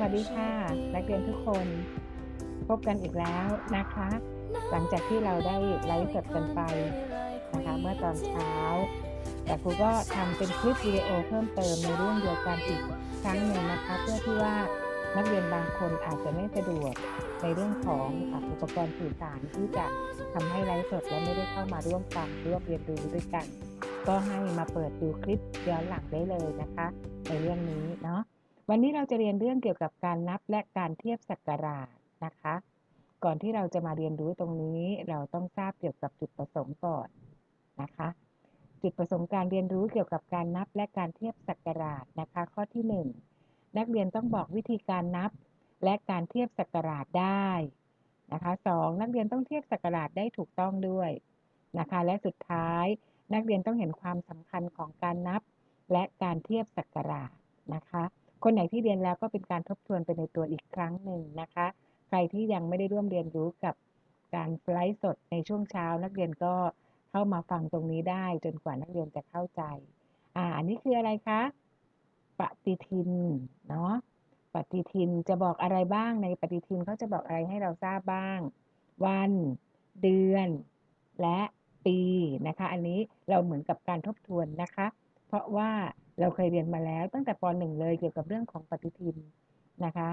วัสดีค่ะ นักเรียนทุกคน พบกันอีกแล้วนะคะ หลังจากที่เราได้ไลฟ์สดกันไปนะคะเมื่อตอนเช้า แต่ครูก็ทำเป็นคลิปวิดีโอเพิ่มเติมในเรื่องเดียวกันอีกครั้งหนึ่งนะคะ เพื่อที่ว่านักเรียนบางคนอาจจะไม่สะดวกในเรื่องของอุปกรณ์สื่อสารที่จะทำให้ไลฟ์สดและไม่ได้เข้ามาร่วมฟังร่วมเรียนรู้ด้วยกัน ก็ให้มาเปิดดูคลิปย้อนหลังได้เลยนะคะ ในเรื่องนี้เนาะ วันนี้เราจะเรียนเรื่องเกี่ยวกับการนับและการเทียบศักราชนะคะ ก่อนที่เราจะมาเรียนรู้ตรงนี้เราต้องทราบเกี่ยวกับจุดประสงค์ก่อนนะคะ จุดประสงค์การเรียนรู้เกี่ยวกับการนับและการเทียบศักราชนะคะ ข้อที่ 1 นักเรียนต้องบอกวิธีการนับและการเทียบศักราชได้นะคะสองนักเรียนต้องเทียบศักราชได้ถูกต้องด้วยนะคะ และสุดท้ายนักเรียนต้องเห็นความสำคัญของการนับและการเทียบศักราชนะคะ คนไหนที่เรียนแล้วก็เป็นการทบทวนไปในตัวอีกครั้งหนึ่งนะคะ ใครที่ยังไม่ได้ร่วมเรียนรู้กับการไลฟ์สดในช่วงเช้า นักเรียนก็เข้ามาฟังตรงนี้ได้จนกว่านักเรียนจะเข้าใจอ่าอันนี้คืออะไรคะปฏิทินเนาะปฏิทินจะบอกอะไรบ้างในปฏิทินเขาจะบอกอะไรให้เราทราบบ้าง วัน เดือน และปีนะคะ อันนี้เราเหมือนกับการทบทวนนะคะ เพราะว่า เราเคยเรียนมาแล้วตั้งแต่ป .1 เลยเกี่ยวกับเรื่องของปฏิทินนะคะ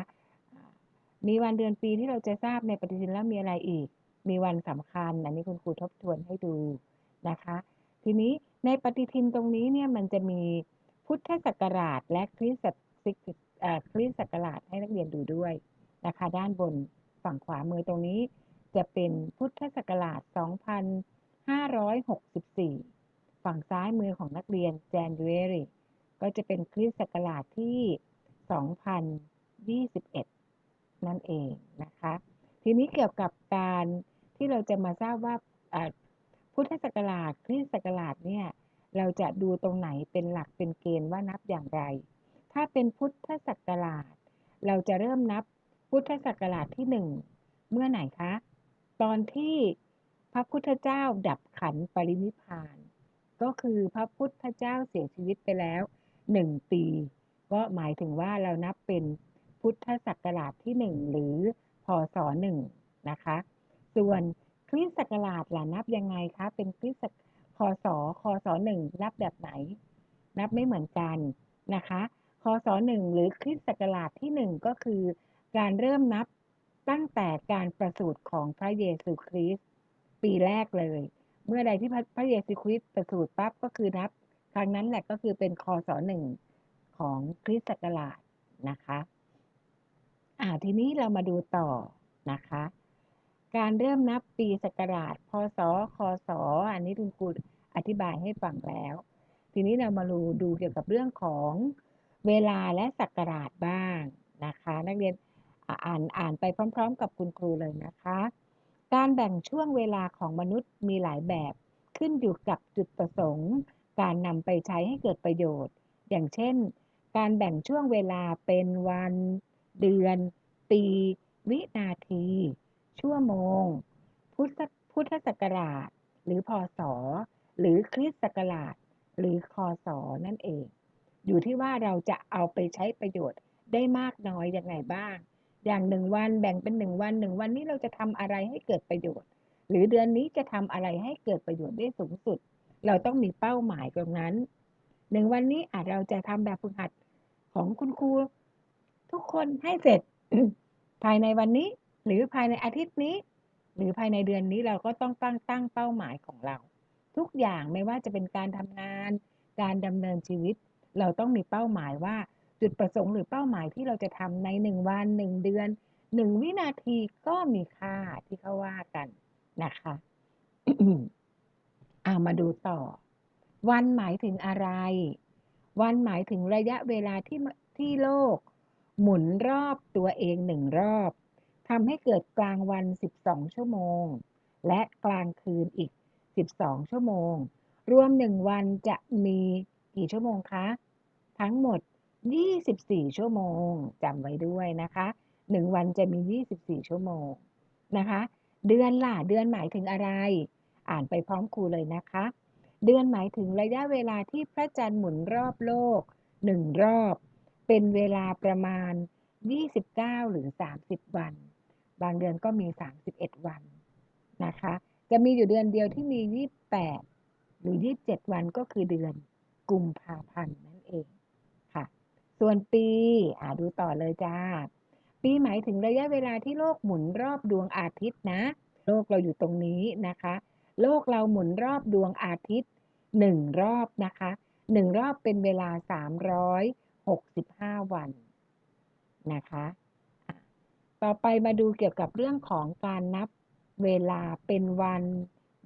มีวันเดือนปีที่เราจะทราบในปฏิทินแล้วมีอะไรอีก มีวันสำคัญอันนี้คุณครูทบทวนให้ดูนะคะ ทีนี้ในปฏิทินตรงนี้เนี่ยมันจะมีพุทธศักราชและคริสตคริสตศักราชให้นักเรียนดูด้วยนะคะ ด้านบนฝั่งขวามือตรงนี้จะเป็นพุทธศักราช 2564 ฝั่งซ้ายมือของนักเรียน January ก็จะเป็นคริสต์ศักราชที่ 2021 นั่นเองนะคะ ทีนี้เกี่ยวกับการที่เราจะมาทราบว่าพุทธศักราชคริสต์ศักราชเนี่ยเราจะดูตรงไหนเป็นหลักเป็นเกณฑ์ว่านับอย่างไร ถ้าเป็นพุทธศักราช เราจะเริ่มนับพุทธศักราชที่หนึ่งเมื่อไหนคะ ตอนที่พระพุทธเจ้าดับขันปรินิพาน ก็คือพระพุทธเจ้าเสียชีวิตไปแล้ว หนึ่งปี ก็หมายถึงว่าเรานับเป็นพุทธศักราชที่หนึ่งหรือพศหนึ่งนะคะ ส่วนคริสต์ศักราชล่ะนับยังไงคะ เป็นคริสต์คศคศหนึ่งนับแบบไหน นับไม่เหมือนกันนะคะคศหนึ่งหรือคริสต์ศักราชที่หนึ่งก็คือการเริ่มนับตั้งแต่การประสูติของพระเยซูคริสต์ปีแรกเลย เมื่อใดที่พระเยซูคริสต์ประสูติปั๊บก็คือนับ รั้งนั้นแหละก็คือเป็นคศหนึ่งของคริสต์ศักราชนะคะอ่าทีนี้เรามาดูต่อนะคะ การเริ่มนับปีศักราช พศ คศ อันนี้คุณครูอธิบายให้ฟังแล้ว ทีนี้เรามาดูดูเกี่ยวกับเรื่องของเวลาและศักราชบ้างนะคะ นักเรียนอ่านอ่านไปพร้อม ๆ กับคุณครูเลยนะคะ การแบ่งช่วงเวลาของมนุษย์มีหลายแบบขึ้นอยู่กับจุดประสงค์ การนำไปใช้ให้เกิดประโยชน์ อย่างเช่น การแบ่งช่วงเวลาเป็นวัน เดือน ปี วินาที ชั่วโมง พุทธพุทธศักราช หรือพศ หรือคริสต์ศักราช หรือคศนั่นเอง อยู่ที่ว่าเราจะเอาไปใช้ประโยชน์ได้มากน้อยยังไงบ้าง อย่างหนึ่งวันแบ่งเป็นหนึ่งวันหนึ่งวันนี้เราจะทำอะไรให้เกิดประโยชน์ หรือเดือนนี้จะทำอะไรให้เกิดประโยชน์ได้สูงสุด เราต้องมีเป้าหมายตรงนั้น หนึ่งวันนี้อาจเราจะทำแบบฝึกหัดของคุณครูทุกคนให้เสร็จ ภายในวันนี้ หรือภายในอาทิตย์นี้ หรือภายในเดือนนี้เราก็ต้องตั้งตั้งเป้าหมายของเรา ทุกอย่างไม่ว่าจะเป็นการทำงาน การดำเนินชีวิต เราต้องมีเป้าหมายว่าจุดประสงค์หรือเป้าหมายที่เราจะทำในหนึ่งวันหนึ่งเดือนหนึ่งวินาทีก็มีค่าที่เขาว่ากันนะคะ อามาดูต่อ วันหมายถึงอะไร วันหมายถึงระยะเวลาที่ที่โลก หมุนรอบตัวเองหนึ่งรอบทำให้เกิดกลางวัน 12 ชั่วโมง และกลางคืนอีก 12 ชั่วโมง รวมหนึ่งวันจะมีกี่ชั่วโมงคะ ทั้งหมด 24 ชั่วโมงจำไว้ด้วยนะคะหนึ่งวันจะมี 24 ชั่วโมงนะคะ เดือนล่ะ เดือนหมายถึงอะไร อ่านไปพร้อมครูเลยนะคะ เดือนหมายถึงระยะเวลาที่พระจันทร์หมุนรอบโลกหนึ่งรอบ เป็นเวลาประมาณ 29 หรือ 30 วัน บางเดือนก็มี 31 วันนะคะ จะมีอยู่เดือนเดียวที่มี 28 หรือ 27 วันก็คือเดือนกุมภาพันธ์นั่นเองค่ะ ส่วนปีอ่าดูต่อเลยจ้า ปีหมายถึงระยะเวลาที่โลกหมุนรอบดวงอาทิตย์นะ โลกเราอยู่ตรงนี้นะคะ โลกเราหมุนรอบดวงอาทิตย์หนึ่งรอบนะคะหนึ่งรอบเป็นเวลา 365 วันนะคะอะต่อไปมาดูเกี่ยวกับเรื่องของการนับเวลาเป็นวัน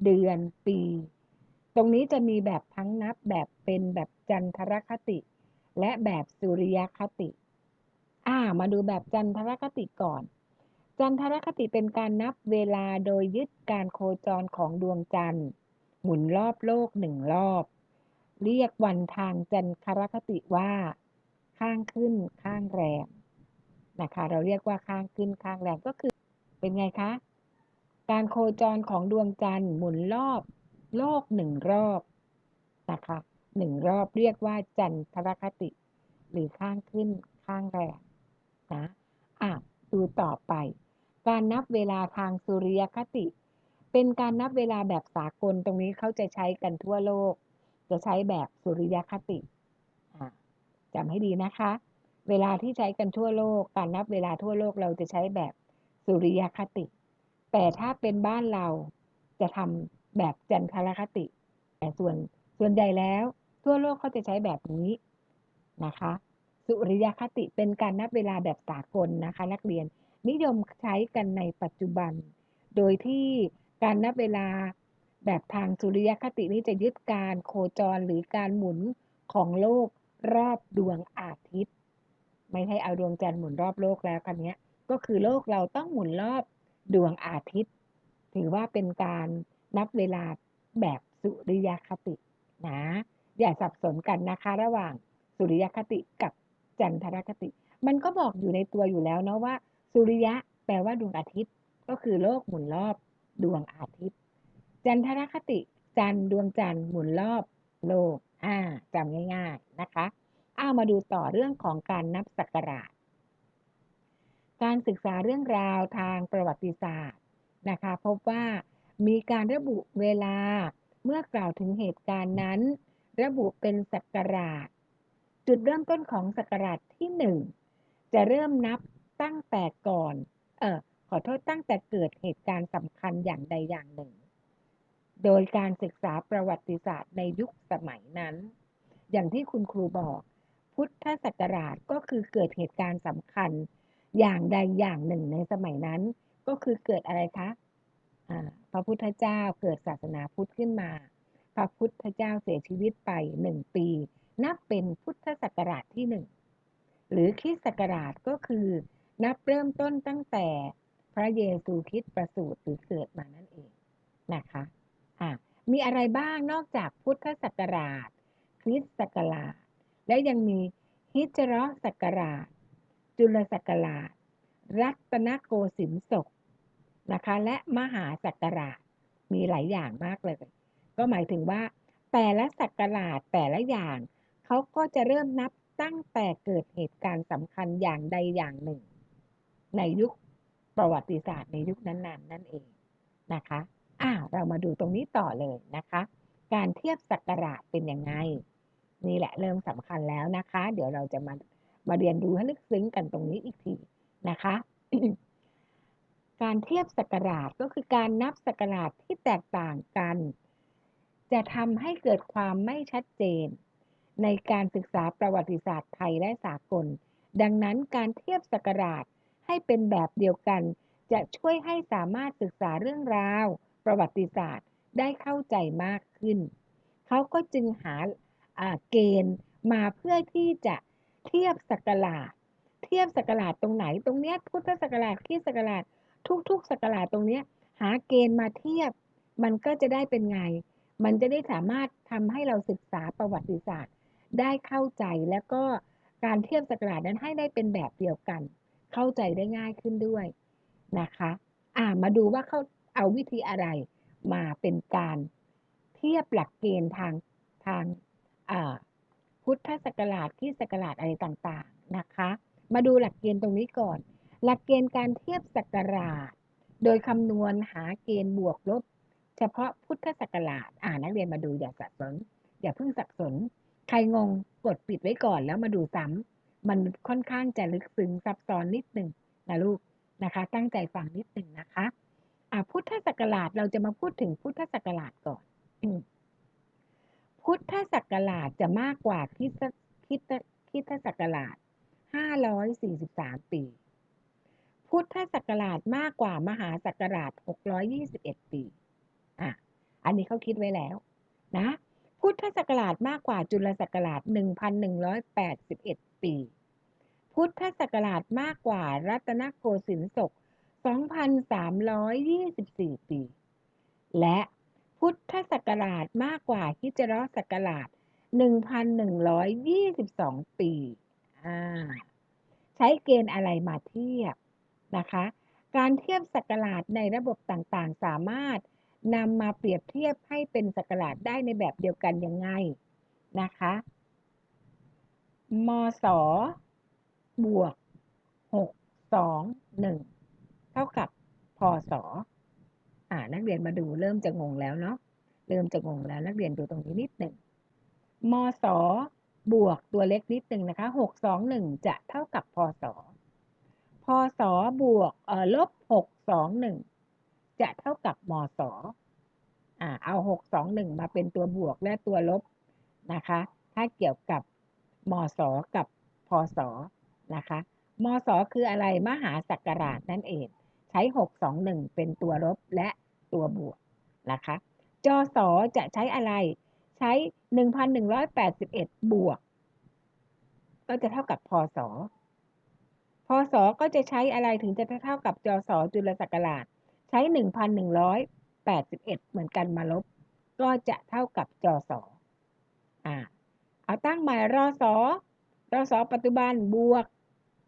เดือนปี ตรงนี้จะมีแบบทั้งนับแบบเป็นแบบจันทรคติ และแบบสุริยคติ อ่า มาดูแบบจันทรคติก่อน จันทรคติเป็นการนับเวลาโดยยึดการโคจรของดวงจันทร์ หมุนรอบโลกหนึ่งรอบ เรียกวันทางจันทรคติว่า ข้างขึ้นข้างแรมนะคะ เราเรียกว่าข้างขึ้นข้างแรมก็คือเป็นไงคะ การโคจรของดวงจันทร์หมุนรอบโลกหนึ่งรอบนะคะหนึ่งรอบเรียกว่าจันทรคติ หรือข้างขึ้นข้างแรมนะอะดูต่อไป การนับเวลาทางสุริยคติ เป็นการนับเวลาแบบสากลตรงนี้เขาจะใช้กันทั่วโลก จะใช้แบบสุริยคติอะจำให้ดีนะคะ เวลาที่ใช้กันทั่วโลก การนับเวลาทั่วโลกเราจะใช้แบบสุริยคติ แต่ถ้าเป็นบ้านเราจะทำแบบจันทรคติ แต่ส่วนส่วนใหญ่แล้ว ทั่วโลกเขาจะใช้แบบนี้นะคะ สุริยคติเป็นการนับเวลาแบบสากลนะคะ นักเรียน นิยมใช้กันในปัจจุบัน โดยที่การนับเวลาแบบทางสุริยคตินี้จะยึดการโคจรหรือการหมุนของโลกรอบดวงอาทิตย์ ไม่ให้เอาดวงจันทร์หมุนรอบโลกแล้วคันนี้ก็คือโลกเราต้องหมุนรอบดวงอาทิตย์ ถือว่าเป็นการนับเวลาแบบสุริยคตินะอย่าสับสนกันนะคะระหว่างสุริยคติกับจันทรคติ มันก็บอกอยู่ในตัวอยู่แล้วเนาะว่า สุริยะแปลว่าดวงอาทิตย์ ก็คือโลกหมุนรอบดวงอาทิตย์ จันทรคติจันดวงจันทร์หมุนรอบโลก อ่าจำง่ายๆนะคะ เอามาดูต่อเรื่องของการนับศักราช การศึกษาเรื่องราวทางประวัติศาสตร์นะคะ พบว่ามีการระบุเวลาเมื่อกล่าวถึงเหตุการณ์นั้น ระบุเป็นศักราช จุดเริ่มต้นของศักราชที่หนึ่งจะเริ่มนับ ตั้งแต่ก่อนเออขอโทษตั้งแต่เกิดเหตุการณ์สำคัญอย่างใดอย่างหนึ่ง โดยการศึกษาประวัติศาสตร์ในยุคสมัยนั้น อย่างที่คุณครูบอก พุทธศักราชก็คือเกิดเหตุการณ์สำคัญอย่างใดอย่างหนึ่งในสมัยนั้น ก็คือเกิดอะไรคะพระพุทธเจ้าเกิดศาสนาพุทธขึ้นมา พระพุทธเจ้าเสียชีวิตไปหนึ่งปี นับเป็นพุทธศักราชที่หนึ่งหรือคริสต์ศักราชก็คือ นับเริ่มต้นตั้งแต่พระเยซูคริสต์ประสูติหรือเกิดมานั่นเองนะคะอะมีอะไรบ้างนอกจากพุทธศักราช คริสต์ศักราช และยังมีฮิจรศักราช จุลศักราช รัตนโกสินทร์ศกนะคะและมหาศักราชมีหลายอย่างมากเลย ก็หมายถึงว่า แต่ละศักราชแต่ละอย่างเขาก็จะเริ่มนับตั้งแต่เกิดเหตุการณ์สำคัญอย่างใดอย่างหนึ่ง ในยุคประวัติศาสตร์ในยุคนั้นๆนั่นเองนะคะอ่าเรามาดูตรงนี้ต่อเลยนะคะ การเทียบศักราชเป็นยังไง นี่แหละเริ่มสำคัญแล้วนะคะ เดี๋ยวเราจะมามาเรียนรู้ให้ลึกซึ้งกันตรงนี้อีกทีนะคะ การเทียบศักราชก็คือการนับศักราชที่แตกต่างกัน จะทำให้เกิดความไม่ชัดเจน ในการศึกษาประวัติศาสตร์ไทยและสากล ดังนั้นการเทียบศักราช ให้เป็นแบบเดียวกัน จะช่วยให้สามารถศึกษาเรื่องราว ประวัติศาสตร์ได้เข้าใจมากขึ้น เขาก็จึงหาเกณฑ์มาเพื่อที่จะเทียบศักราชเทียบศักราชตรงไหน ตรงเนี้ยพุทธศักราชที่ศักราชทุก ๆ ศักราชตรงเนี้ยหาเกณฑ์มาเทียบ มันก็จะได้เป็นไง มันจะได้สามารถทำให้เราศึกษาประวัติศาสตร์ ได้เข้าใจแล้วก็การเทียบศักราชนั้นให้ได้เป็นแบบเดียวกัน เข้าใจได้ง่ายขึ้นด้วยนะคะอ่ามาดูว่าเขาเอาวิธีอะไรมาเป็นการเทียบหลักเกณฑ์ทางทางพุทธศักราชที่ศักราชอะไรต่างๆนะคะ มาดูหลักเกณฑ์ตรงนี้ก่อน หลักเกณฑ์การเทียบศักราช โดยคำนวณหาเกณฑ์บวกลบ เฉพาะพุทธศักราชอ่านักเรียนมาดูอย่าสับสน อย่าเพิ่งสับสน ใครงงกดปิดไว้ก่อนแล้วมาดูซ้ำ มันค่อนข้างจะลึกซึ้งซับซ้อนนิดหนึ่งนะลูกนะคะ ตั้งใจฟังนิดหนึ่งนะคะอ่าพุทธศักราชเราจะมาพูดถึงพุทธศักราชก่อนพุทธศักราชจะมากกว่าคริสตคริสตคริสตศักราช 543 ปี พุทธศักราชมากกว่ามหาศักราช 621 ปีอะอันนี้เขาคิดไว้แล้วนะ พุทธศักราชมากกว่าจุลศักราช 1,181 ปี พุทธศักราชมากกว่ารัตนโกสินทร์ศก 2,324 ปี และพุทธศักราชมากกว่าฮิจรศักราช 1,122 ปี ใช้เกณฑ์อะไรมาเทียบนะคะ การเทียบศักราชในระบบต่างๆ สามารถนำมาเปรียบเทียบให้เป็นศักราชได้ในแบบเดียวกันยังไงนะคะ มศบวก6 2 1เท่ากับพศอ่านักเรียนมาดูเริ่มจะงงแล้วเนาะเริ่มจะงงแล้วนักเรียนดูตรงนี้นิดหนึ่งมศบวกตัวเล็กนิดหนึ่งนะคะ6 2 1จะเท่ากับพศพศบวกเอ่อลบ6 2 1จะเท่ากับมศอ่าเอา6 2 1มาเป็นตัวบวกและตัวลบนะคะ ถ้าเกี่ยวกับ มศกับพศนะคะมศคืออะไรมหาศักราชนั่นเอง ใช้ 6 2 1 เป็นตัวลบและตัวบวกนะคะจศจะใช้อะไรใช้ 1,181 บวก ก็จะเท่ากับพศพศก็จะใช้อะไรถึงจะเท่ากับจศจุลศักราช ใช้ 1,181 เหมือนกันมาลบ ก็จะเท่ากับจศอ่า เอาตั้งใหม่รอสอรอสอปัจจุบันบวก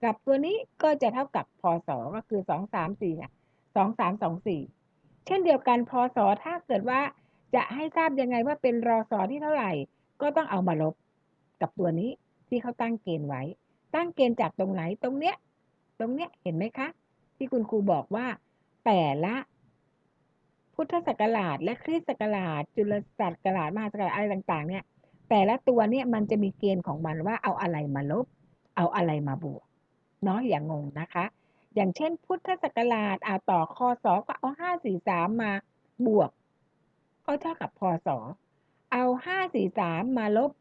กับตัวนี้ก็จะเท่ากับพศก็คือ2 3 4ค่ะ2 3 2 4เช่นเดียวกันพศถ้าเกิดว่าจะให้ทราบยังไงว่าเป็นรอสอที่เท่าไหร่ ก็ต้องเอามาลบกับตัวนี้ที่เขาตั้งเกณฑ์ไว้ ตั้งเกณฑ์จากตรงไหนตรงเนี้ย ตรงเนี้ยเห็นไหมคะ ที่คุณครูบอกว่า แต่ละ พุทธศักราชและคริสตศักราชจุลศักราชมหาศักราชอะไรต่าง ๆ เนี่ย แต่ละตัวเนี่ยมันจะมีเกณฑ์ของมันว่าเอาอะไรมาลบ เอาอะไรมาบวกเนาะอย่างงงนะคะ อย่างเช่นพุทธศักราชอาต่อคศก็เอาห้าสี่สามมาบวก ก็เท่ากับพศเอาห้าสี่สามมาลบ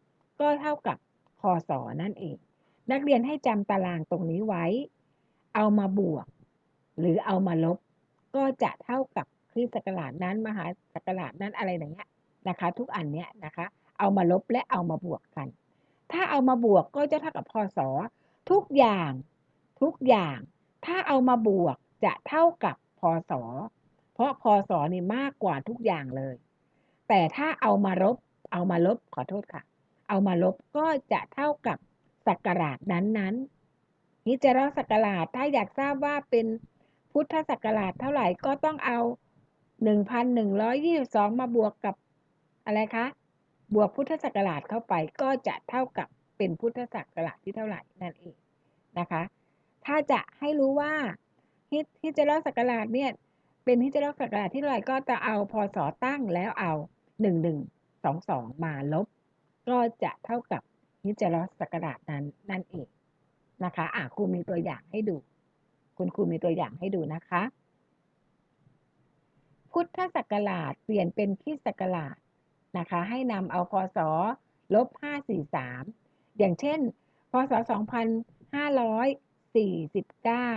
ก็เท่ากับพศนั่นเอง นักเรียนให้จำตารางตรงนี้ไว้ เอามาบวก หรือเอามาลบ ก็จะเท่ากับคริสตศักราชนั้นมหาศักราชนั้นอะไรอย่างเงี้ยนะคะ ทุกอันเนี้ยนะคะ เอามาลบและเอามาบวกกัน ถ้าเอามาบวกก็จะเท่ากับพศทุกอย่าง ทุกอย่าง ถ้าเอามาบวกจะเท่ากับพศ เพราะพศนี่มากกว่าทุกอย่างเลย แต่ถ้าเอามาลบ เอามาลบขอโทษค่ะ เอามาลบก็จะเท่ากับศักราชนั้นๆนิจะรศักราชถ้าอยากทราบว่าเป็นพุทธศักราชเท่าไหร่ก็ต้องเอา 1,122 มาบวกกับอะไรคะ บวกพุทธศักราชเข้าไปก็จะเท่ากับเป็นพุทธศักราชที่เท่าไหร่นั่นเองนะคะ ถ้าจะให้รู้ว่าฮิฮิจรัศักราชเนี่ยเป็นฮิจรัศักราชที่เท่าไหร่ก็จะเอาพศตั้งแล้วเอาหนึ่งหนึ่งสองสองมาลบ ก็จะเท่ากับฮิจรัศักราชนั้นนั่นเองนะคะอะครูมีตัวอย่างให้ดู คุณครูมีตัวอย่างให้ดูนะคะ พุทธศักราชเปลี่ยนเป็นคริสตศักราช นะคะ ให้นำเอาพศลบห้าสี่สามอย่างเช่น พศสองพันห้าร้อยสี่สิบเก้า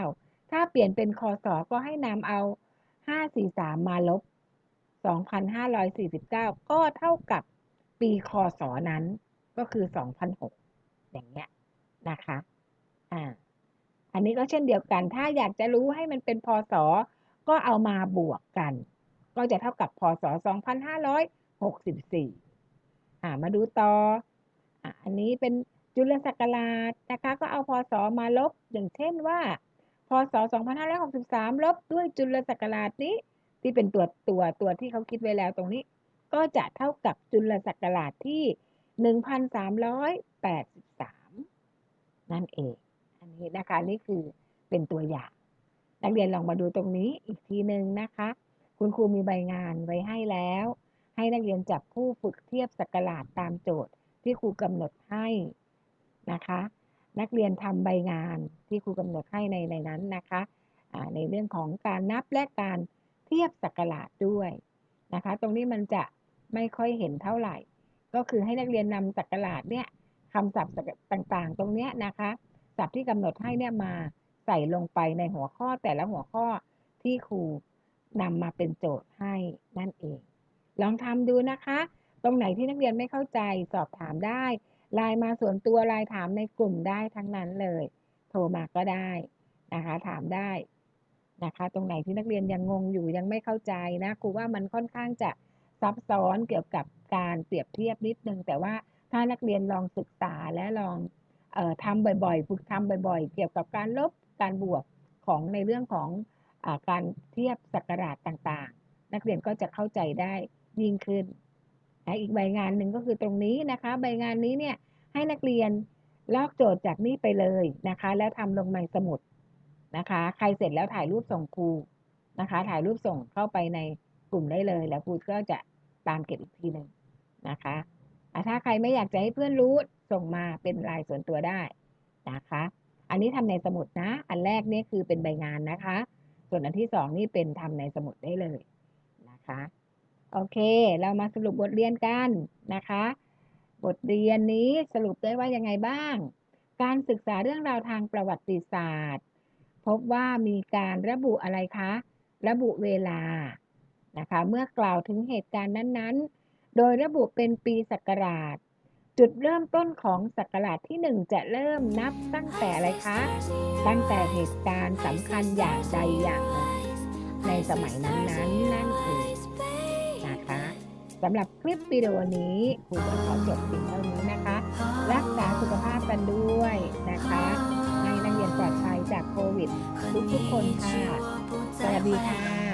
ถ้าเปลี่ยนเป็นคศก็ให้นำเอาห้าสี่สามมาลบสองพันห้าร้อยสี่สิบเก้าก็เท่ากับปีคศนั้นก็คือสองพันหกอย่างเงี้ยนะคะ อ่า อันนี้ก็เช่นเดียวกัน ถ้าอยากจะรู้ให้มันเป็นพศ ก็เอามาบวกกัน ก็จะเท่ากับพศ 2564อ่ามาดูต่ออ่าอันนี้เป็นจุลศักราชนะคะ ก็เอาพศมาลบอย่างเช่นว่า พศ2563ลบด้วยจุลศักราชนี้ ที่เป็นตัวตัวตัวที่เขาคิดไว้แล้วตรงนี้ ก็จะเท่ากับจุลศักราชที่1383นั่นเอง อันนี้นะคะนี่คือเป็นตัวอย่าง นักเรียนลองมาดูตรงนี้อีกทีหนึ่งนะคะ คุณครูมีใบงานไว้ให้แล้ว ให้นักเรียนจับคู่ฝึกเทียบสักราชตามโจทย์ที่ครูกำหนดให้นะคะ นักเรียนทำใบงานที่ครูกำหนดให้ในในนั้นนะคะในเรื่องของการนับและการเทียบสักราชด้วยนะคะ ตรงนี้มันจะไม่ค่อยเห็นเท่าไหร่ ก็คือให้นักเรียนนำสักราชเนี่ยคำศัพท์ต่างๆ ตรงเนี้ยนะคะศัพท์ที่กำหนดให้เนี่ยมาใส่ลงไปในหัวข้อแต่ละหัวข้อที่ครูนำมาเป็นโจทย์ให้นั่นเอง ลองทำดูนะคะ ตรงไหนที่นักเรียนไม่เข้าใจสอบถามได้ไลน์มาส่วนตัวไลน์ถามในกลุ่มได้ทั้งนั้นเลย โทรมาก็ได้นะคะ ถามได้นะคะ ตรงไหนที่นักเรียนยังงงอยู่ยังไม่เข้าใจนะครูว่ามันค่อนข้างจะซับซ้อนเกี่ยวกับการเปรียบเทียบนิดนึง แต่ว่าถ้านักเรียนลองศึกษาและลองออทำบ่อยๆ ฝึกทำบ่อยๆ เกี่ยวกับการลบการบวกของในเรื่องของอการเทียบสักราชต่างๆ นักเรียนก็จะเข้าใจได้ ยิ่งขึ้นอีกใบงานหนึ่งก็คือตรงนี้นะคะ ใบงานนี้เนี่ยให้นักเรียนลอกโจทย์จากนี่ไปเลยนะคะ แล้วทำลงในสมุดนะคะ ใครเสร็จแล้วถ่ายรูปส่งครูนะคะ ถ่ายรูปส่งเข้าไปในกลุ่มได้เลย แล้วครูก็จะตามเก็บอีกทีหนึ่งนะคะอ่ถ้าใครไม่อยากจะให้เพื่อนรู้ส่งมาเป็นลายส่วนตัวได้นะคะ อันนี้ทำในสมุดนะ อันแรกนี่คือเป็นใบงานนะคะ ส่วนอันที่สองนี่เป็นทำในสมุดได้เลยนะคะ โอเค เรามาสรุปบทเรียนกันนะคะ บทเรียนนี้สรุปได้ว่ายังไงบ้าง การศึกษาเรื่องราวทางประวัติศาสตร์ พบว่ามีการระบุอะไรคะ ระบุเวลานะคะ เมื่อกล่าวถึงเหตุการณ์นั้นๆ โดยระบุเป็นปีศักราช จุดเริ่มต้นของศักราชที่หนึ่งจะเริ่มนับตั้งแต่อะไรคะ ตั้งแต่เหตุการณ์สำคัญอย่างใดอย่างหนึ่งในสมัยนั้นๆนั่นเอง สำหรับคลิปวิดีโอนี้ครูก็ขอจบเพียงเท่านี้นะคะ รักษาสุขภาพกันด้วยนะคะ ให้นักเรียนปลอดภัยจากโควิด ทุกๆคนค่ะ สวัสดีค่ะ